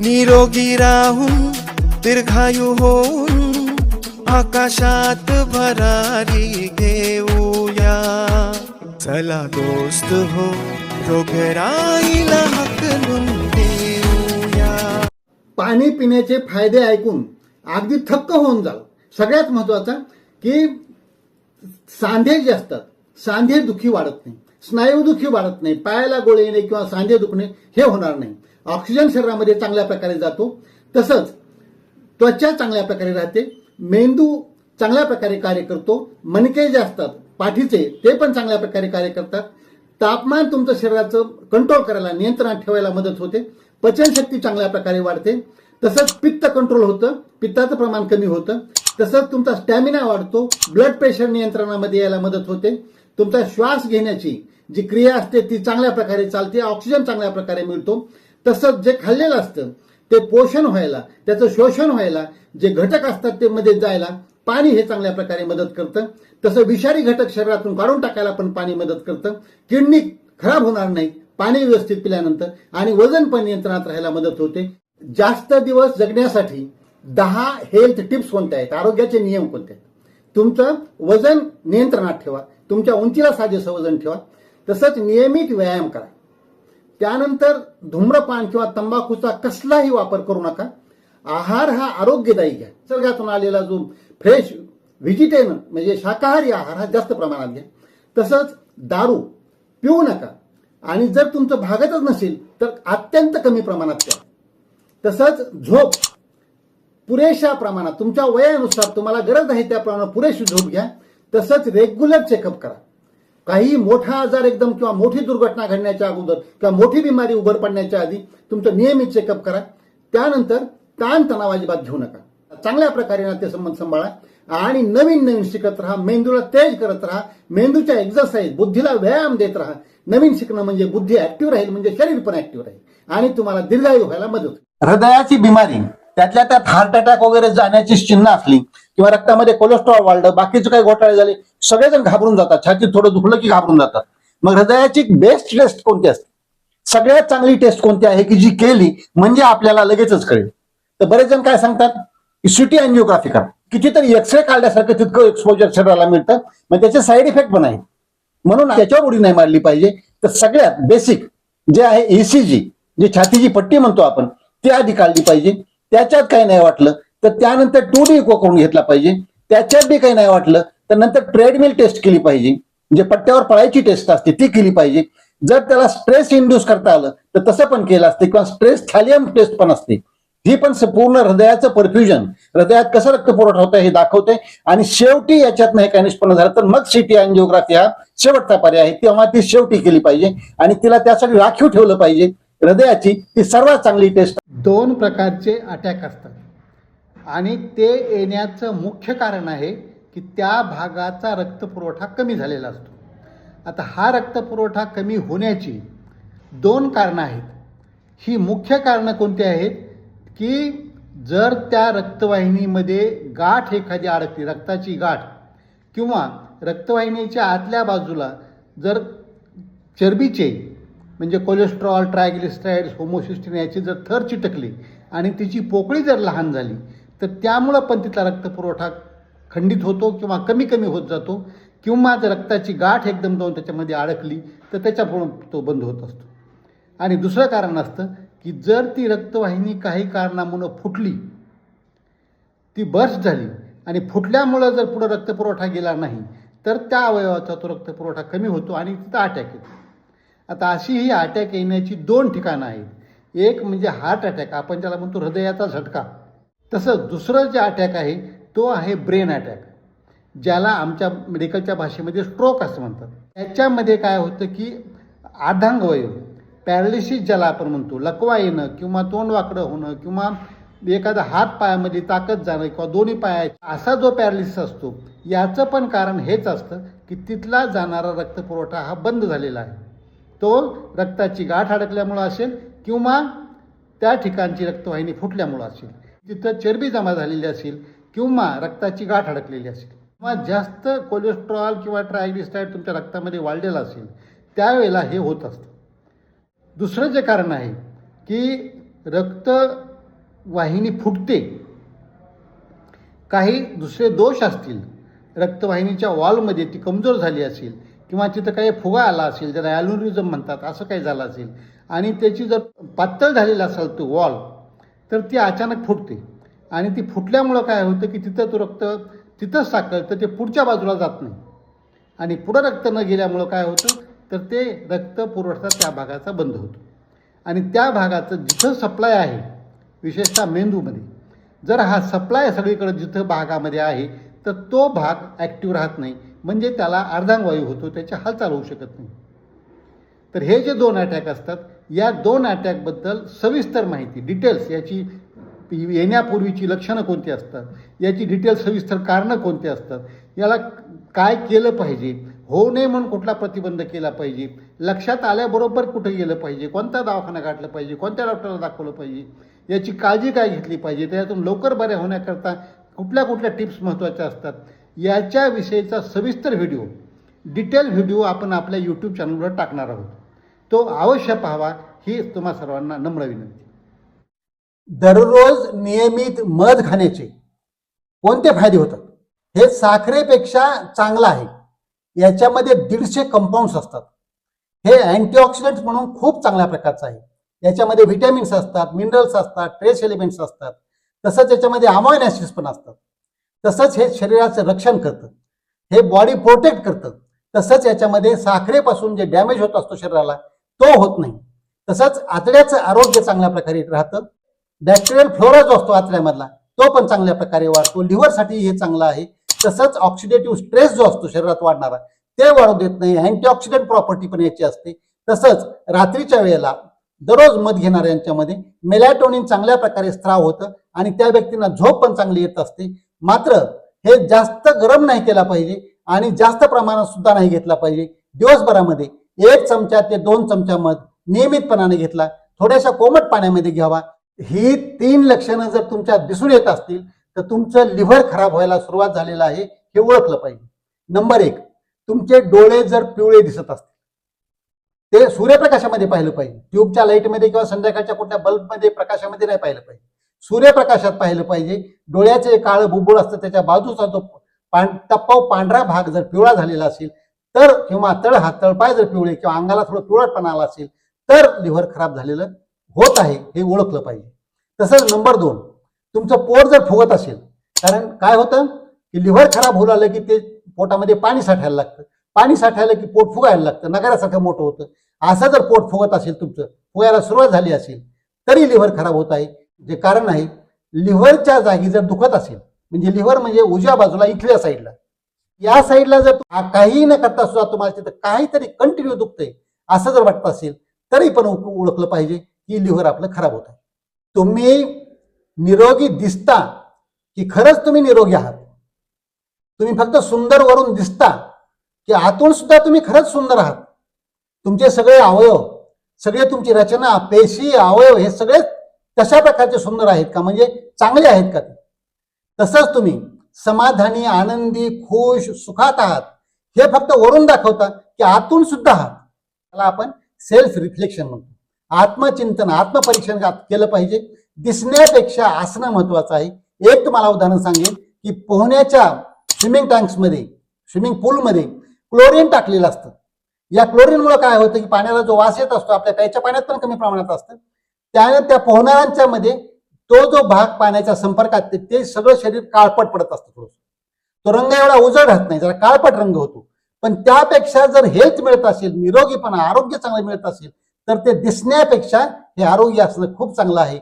निरोगी राहून दीर्घायू होऊन आकाशात भरारी घेऊया. चला दोस्त हो रोगराईला हकलून देऊया. पाणी पिण्याचे फायदे ऐकून अगदी थक्क होऊन जाल सगळ्यात महत्त्वाचा की सांधे जे असतात सांधे दुखी वाढत नाही. स्नायू दुखी वाढत नाही. पायाला गोळे येणे किंवा सांधे दुखणे हे होणार नाही. ऑक्सिजन शरीरामध्ये चांगल्या प्रकारे जातो. तसंच त्वचा चांगल्या प्रकारे राहते. मेंदू चांगल्या प्रकारे कार्य करतो. मणके जे असतात पाठीचे ते पण चांगल्या प्रकारे कार्य करतात. तापमान तुमचं शरीराचं कंट्रोल करायला नियंत्रणात ठेवायला मदत होते. पचनशक्ती चांगल्या प्रकारे वाढते. तसंच पित्त कंट्रोल होतं. पित्ताचं प्रमाण कमी होतं. तसंच तुमचा स्टॅमिना वाढतो. ब्लड प्रेशर नियंत्रणामध्ये यायला मदत होते. तुमचा श्वास घेण्याची जी क्रिया असते ती चांगल्या प्रकारे चालते. ऑक्सिजन चांगल्या प्रकारे मिळतो. तसंच जे खाल्लेलं असतं ते पोषण व्हायला त्याचं शोषण व्हायला जे घटक असतात ते मध्ये जायला पाणी हे चांगल्या प्रकारे मदत करतं. तसं विषारी घटक शरीरातून काढून टाकायला पण पाणी मदत करतं. किडनी खराब होणार नाही पाणी व्यवस्थित पिल्यानंतर आणि वजन पण नियंत्रणात राहायला मदत होते. जास्त दिवस जगण्यासाठी दहा हेल्थ टिप्स कोणत्या आहेत? आरोग्याचे नियम कोणते आहेत? तुमचं वजन नियंत्रणात ठेवा. तुमच्या उंचीला साजेसं वजन ठेवा. तसंच नियमित व्यायाम करा. त्यानंतर धूम्रपान किंवा तंबाखूचा कसलाही वापर करू नका. आहार हा आरोग्यदायी घ्या. निसर्गातून आलेला जो फ्रेश व्हेजिटेरियन म्हणजे शाकाहारी आहार हा जास्त प्रमाणात घ्या. तसंच दारू पिऊ नका. आणि जर तुमचं भागतच नसेल तर अत्यंत कमी प्रमाणात प्या. तसंच झोप. पुरेशा प्रमाणात तुमच्या वयानुसार तुम्हाला गरज आहे त्या प्रमाणात पुरेशी झोप घ्या. तसंच रेग्युलर चेकअप करा. काही मोठा आजार एकदम किंवा मोठी दुर्घटना घडण्याच्या अगोदर किंवा मोठी बिमारी उभर पडण्याच्या आधी तुमचं नियमित चेकअप करा. त्यानंतर ताण तणाव अजिबात घेऊ नका. चांगल्या प्रकारे नातेसंबंध सांभाळा आणि नवीन नवीन शिकत राहा मेंदूला तेज करत राहा मेंदूच्या एक्झरसाईज बुद्धीला व्यायाम देत राहा. नवीन शिकणं म्हणजे बुद्धी ऍक्टिव्ह राहील म्हणजे शरीर पण ऍक्टिव्ह राहील आणि तुम्हाला दीर्घायू व्हायला मदत हृदयाची बिमारी. त्यातल्या त्यात हार्ट अटॅक वगैरे जाण्याची चिन्ह असली किंवा रक्तामध्ये कोलेस्ट्रॉल वाढलं बाकीचे काही घोटाळे झाले सगळेजण घाबरून जातात. छातीत थोडं दुखलं की घाबरून जातात. मग हृदयाची बेस्ट टेस्ट कोणती असते? सगळ्यात चांगली टेस्ट कोणती आहे की जी केली म्हणजे आपल्याला लगेचच कळेल. तर बरेच जण काय सांगतात? की सिटी अँजिओग्राफी करा कितीतरी एक्सरे काढल्यासारखं तितकं एक्सपोजर शरीराला मिळतं मग त्याचे साईड इफेक्ट पण आहे म्हणून त्याच्यावर उडी नाही मारली पाहिजे. तर सगळ्यात बेसिक जे आहे ईसीजी जी छातीची पट्टी म्हणतो आपण ती आधी काढली पाहिजे. त्याच्यात काही नाही वाटलं तर त्यानंतर टू डी इको करून घेतला पाहिजे. त्याच्यात बी काही नाही वाटलं तर नंतर ट्रेडमिल टेस्ट केली पाहिजे. म्हणजे पट्ट्यावर पळायची टेस्ट असते ती केली पाहिजे. जर त्याला स्ट्रेस इंड्यूस करता आलं तर तसं पण केलं असते किंवा स्ट्रेस थॅलियम टेस्ट पण असते. ही पण पूर्ण हृदयाचं परफ्युजन हृदयात कसं रक्त पुरवठा होतं हे दाखवते आणि शेवटी याच्यात नाही काही निष्पन्न झालं तर मग सिटी अँजिओग्राफी हा शेवटचा पर्याय आहे. तेव्हा ती शेवटी केली पाहिजे. आणि तिला त्यासाठी राखीव ठेवलं पाहिजे. हृदयाची ती सर्वात चांगली टेस्ट दोन प्रकारचे अटॅक असतात. आणि ते येण्याचं मुख्य कारण आहे की त्या भागाचा रक्तपुरवठा कमी झालेला असतो. आता हा रक्तपुरवठा कमी होण्याची दोन कारणं आहेत. ही मुख्य कारणं कोणती आहेत? की जर त्या रक्तवाहिनीमध्ये गाठ एखादी अडकली रक्ताची गाठ किंवा रक्तवाहिनीच्या आतल्या बाजूला जर चरबीचे म्हणजे कोलेस्ट्रॉल ट्रायग्लिस्ट्राईड्स होमोसिस्टिन याची जर थर चिटकली आणि तिची पोकळी जर लहान झाली तर त्यामुळं पण तिथला रक्तपुरवठा खंडित होतो किंवा कमी कमी होत जातो किंवा जर रक्ताची गाठ एकदम जाऊन त्याच्यामध्ये अडकली तर त्याच्यामुळं तो बंद होत असतो. आणि दुसरं कारण असतं की जर ती रक्तवाहिनी काही कारणामुळं फुटली ती बर्स्ट झाली आणि फुटल्यामुळं जर पुढं रक्तपुरवठा गेला नाही तर त्या अवयवाचा तो रक्तपुरवठा कमी होतो आणि तिथं अटॅक येतो. आता अशी ही अटॅक येण्याची दोन ठिकाणं आहेत. एक म्हणजे हार्ट अटॅक आपण ज्याला म्हणतो हृदयाचा झटका. तसं दुसरं जे अटॅक आहे तो आहे ब्रेन अटॅक ज्याला आमच्या मेडिकलच्या भाषेमध्ये स्ट्रोक असं म्हणतात. त्याच्यामध्ये काय होतं की आधांगवयव पॅरालिसिस ज्याला आपण म्हणतो लकवा येणं किंवा तोंड वाकडं होणं किंवा एखादा हात पायामध्ये ताकद जाणं किंवा दोन्ही पाया असा जो पॅरालिसिस असतो याचं पण कारण हेच असतं की तिथला जाणारा रक्तपुरवठा हा बंद झालेला आहे. तो रक्ताची गाठ अडकल्यामुळं असेल किंवा त्या ठिकाणची रक्तवाहिनी फुटल्यामुळं असेल. तिथं चरबी जमा झालेली असेल किंवा रक्ताची गाठ अडकलेली असेल. किंवा जास्त कोलेस्ट्रॉल किंवा ट्रायग्लिस्टाईड तुमच्या रक्तामध्ये वाढलेला असेल त्यावेळेला हे होत असतं. दुसरं जे कारण आहे की रक्तवाहिनी फुटते. काही दुसरे दोष असतील रक्तवाहिनीच्या वॉलमध्ये ती कमजोर झाली असेल किंवा तिथं काही फुगा आला असेल ज्याला ॲल्युरिझम म्हणतात असं काही झालं असेल. आणि त्याची जर पातळ झालेला असेल तो वॉल तर ती अचानक फुटते. आणि ती फुटल्यामुळं काय होतं की तिथं तो रक्त तिथंच साकळ तर ते पुढच्या बाजूला जात नाही. आणि पुढं रक्त न गेल्यामुळं काय होतं तर ते रक्त पुरवठा त्या भागाचा बंद होतो. आणि त्या भागाचं जिथं सप्लाय आहे विशेषतः मेंदूमध्ये जर हा सप्लाय सगळीकडे जिथं भागामध्ये आहे तर तो भाग ॲक्टिव्ह राहत नाही. म्हणजे त्याला अर्धांगवायू होतो त्याची हालचाल होऊ शकत नाही. तर हे जे दोन अटॅक असतात या दोन अटॅकबद्दल सविस्तर माहिती डिटेल्स याची येण्यापूर्वीची लक्षणं कोणती असतात याची डिटेल सविस्तर कारणं कोणती असतात याला काय केलं पाहिजे होऊ नये म्हणून कुठला प्रतिबंध केला पाहिजे लक्षात आल्याबरोबर कुठं गेलं पाहिजे कोणता दवाखाना गाठलं पाहिजे कोणत्या डॉक्टरला दाखवलं पाहिजे याची काळजी काय घेतली पाहिजे त्याच्यातून लवकर बऱ्या होण्याकरता कुठल्या कुठल्या टिप्स महत्त्वाच्या असतात याच्याविषयीचा सविस्तर व्हिडिओ डिटेल व्हिडिओ आपण आपल्या यूट्यूब चॅनलवर टाकणार आहोत. तो अवश्य पाहावा ही तुम्हा सर्वांना नम्र विनंती. दररोज नियमित मध खाण्याचे कोणते फायदे होतात? हे साखरेपेक्षा चांगलं आहे. याच्यामध्ये दीडशे कंपाऊंड्स असतात. हे अँटीऑक्सिडंट्स म्हणून खूप चांगल्या प्रकारचं आहे. याच्यामध्ये व्हिटॅमिन्स असतात मिनरल्स असतात ट्रेस एलिमेंट्स असतात. तसंच याच्यामध्ये अमोइन ॲसिड्स पण असतात. तसंच हे शरीराचं रक्षण करतं. हे बॉडी प्रोटेक्ट करतं. तसंच याच्यामध्ये साखरेपासून जे डॅमेज होत असतो शरीराला तो होत नाही. तसंच आतड्याचं आरोग्य चांगल्या प्रकारे राहतं. बॅक्टेरियल फ्लोरा जो असतो आतड्यामधला तो पण चांगल्या प्रकारे वाढतो. लिव्हरसाठी हे चांगलं आहे. तसंच ऑक्सिडेटिव्ह स्ट्रेस जो असतो शरीरात वाढणारा ते वाढू देत नाही. अँटीऑक्सिडंट प्रॉपर्टी पण याची असते. तसंच रात्रीच्या वेळेला दररोज मध घेणाऱ्यांच्यामध्ये मेलॅटोनिन चांगल्या प्रकारे स्त्राव होतं आणि त्या व्यक्तींना झोप पण चांगली येत असते. मात्र हे जास्त गरम नाही केला पाहिजे आणि जास्त प्रमाणात सुद्धा नाही घेतला पाहिजे. दिवसभरामध्ये एक चमचा ते दोन चमचा मध नियमितपणाने घेतला. थोड्याशा कोमट पाण्यामध्ये घ्यावा. ही तीन लक्षणं जर तुमच्या दिसून येत असतील तर तुमचं लिव्हर खराब व्हायला सुरुवात झालेलं आहे हे ओळखलं पाहिजे. नंबर एक तुमचे डोळे जर पिवळे दिसत असतील ते सूर्यप्रकाशामध्ये पाहिलं पाहिजे. ट्यूबच्या लाईटमध्ये किंवा संध्याकाळच्या कुठल्या बल्बमध्ये प्रकाशामध्ये नाही पाहिलं पाहिजे. सूर्यप्रकाशात पाहिलं पाहिजे. डोळ्याचे काळं बुबुळ असतं त्याच्या बाजूचा जो पां टप्पाव पांढरा भाग जर पिवळा झालेला असेल तर किंवा तळ हात तळपाय जर पिवळे किंवा अंगाला थोडं पिवळटपणा आला असेल तर लिव्हर खराब झालेलं होत आहे हे ओळखलं पाहिजे. तसंच नंबर दोन तुमचं पोट जर फुगत असेल कारण काय होतं की लिव्हर खराब होऊ लागलं की ते पोटामध्ये पाणी साठायला लागतं. पाणी साठायला की पोट फुगायला लागतं नगरासारखं मोठं होतं. असं जर पोट फुगत असेल तुमचं फुगायला सुरुवात झाली असेल तरी लिव्हर खराब होत आहे. जे कारण आहे लिव्हरच्या जागी जर दुखत असेल म्हणजे लिव्हर म्हणजे उजव्या बाजूला इथल्या साईडला या साईडला जर काही न करता सुद्धा तुम्हाला तिथं काहीतरी कंटिन्यू दुखतंय असं जर वाटत असेल तरी पण ओळखलं पाहिजे की लिव्हर आपलं खराब होत आहे तुम्ही निरोगी दिसता की खरंच तुम्ही निरोगी आहात. तुम्ही फक्त सुंदर वरून दिसता की आतून सुद्धा तुम्ही खरंच सुंदर आहात. तुमचे सगळे अवयव सगळे तुमची रचना पेशी अवयव हे सगळेच तशा प्रकारचे सुंदर आहेत का? म्हणजे चांगले आहेत का ते? तसंच तुम्ही समाधानी आनंदी खुश सुखात आहात. हे फक्त वरून दाखवता की आतून सुद्धा आहात. त्याला आपण सेल्फ रिफ्लेक्शन म्हणतो. आत्मचिंतन आत्मपरीक्षण केलं पाहिजे. दिसण्यापेक्षा असणं महत्वाचं आहे. एक तुम्हाला उदाहरण सांगेन की पोहण्याच्या स्विमिंग टँक्समध्ये स्विमिंग पूलमध्ये क्लोरीन टाकलेलं असतं. या क्लोरीनमुळे काय होतं की पाण्याला जो वास येत असतो आपल्या प्यायच्या पाण्यात पण कमी प्रमाणात असतं. त्याने त्या पोहणाऱ्यांच्या मध्ये तो जो भाग पाण्याच्या संपर्कात ते- ते सगळं शरीर काळपट पडत असतं थोडंसं. तो रंग एवढा उजळ राहत नाही जरा काळपट रंग होतो. पण त्यापेक्षा जर हेल्थ मिळत असेल निरोगीपणा आरोग्य चांगलं मिळत असेल तर ते दिसण्यापेक्षा हे आरोग्य असणं खूप चांगलं आहे.